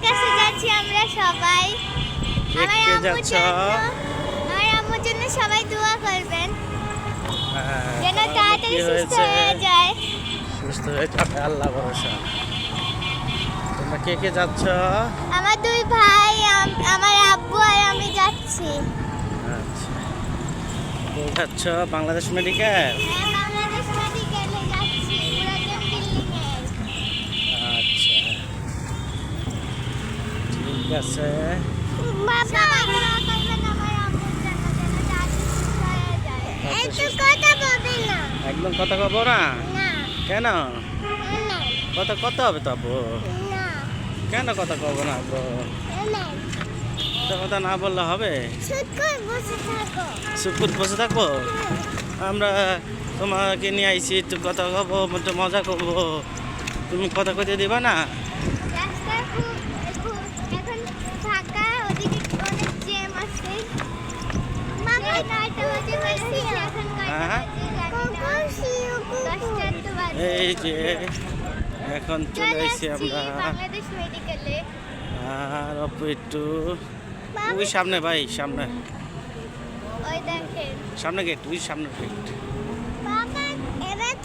আম্মুর কাছে যাচ্ছি আমরা সবাই। আমার আম্মুর জন্য আমার আম্মুর জন্য সবাই দোয়া করবেন। হ্যাঁ, যেন তাড়াতাড়ি সুস্থ হয়ে যায়। সুস্থ হয়ে যাবে আল্লাহ ভরসা। তোমরা কে কে যাচ্ছ? আমার দুই ভাই আম- আমার আব্বু আর আমি যাচ্ছি। আচ্ছা। যাচ্ছ? বাংলাদেশ মেডিকেল? হ্যাঁ বাংলাদেশ মেডিকেলে বলবে না? একদম কথা কব না? কেন? কথা কত হবে তো আব্বু? কেন কথা কব না আব্বু? কথা না বললে হবে? চুপ বসে থাকো। বসে থাকব? আমরা তোমাকে নিয়ে আইছি একটু কথা কব একটু মজা করব। তুমি কথা কইতে দিবা না? এই যে এখন চলে এসেছি আমরা। আর অপু একটু ওই সামনে ভাই সামনে। সামনে গেট ওই সামনে গেট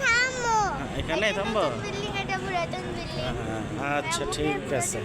থামো এখানে থামবো। বিল্ডিং আচ্ছা ঠিক আছে।